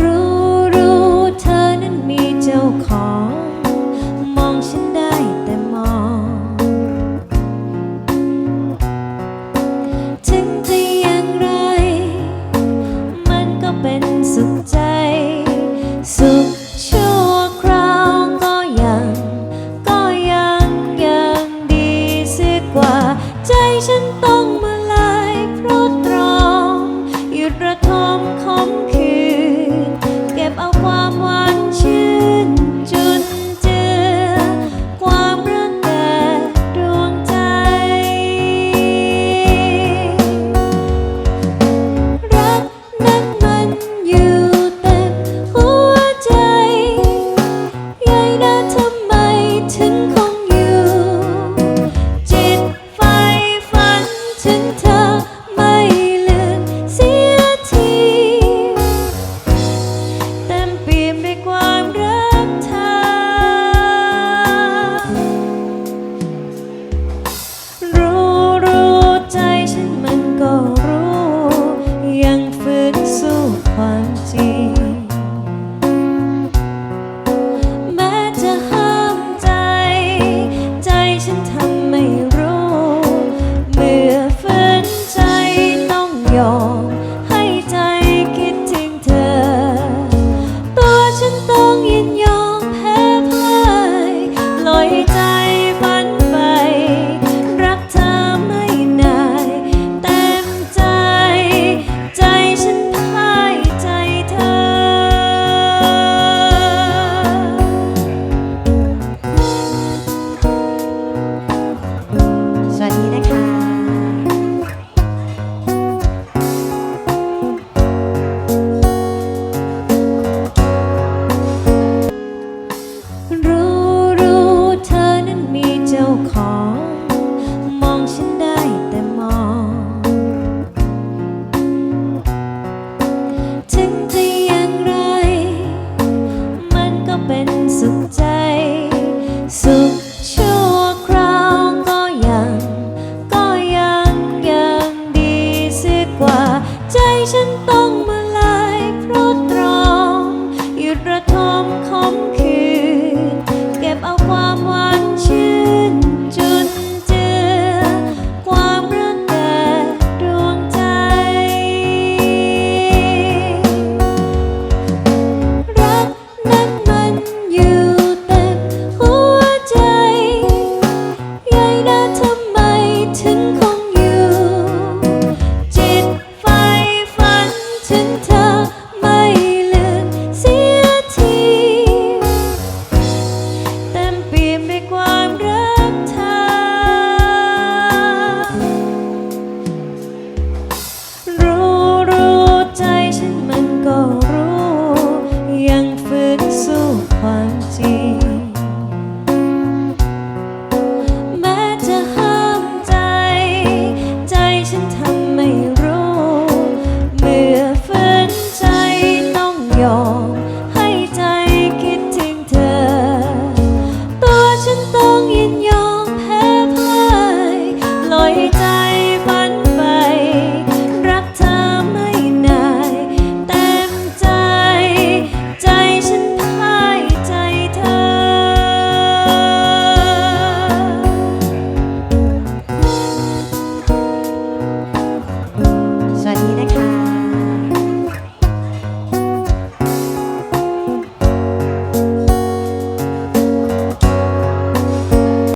รู้รู้เธอนั้นมีเจ้าของ มองฉันได้แต่มอง ถึงจะอย่างไร มันก็เป็นสุขใจสุ สุขใจ สุขชั่วคราวก็ยัง ก็ยังยังดีเสียกว่า ใจฉันต้อง tinted.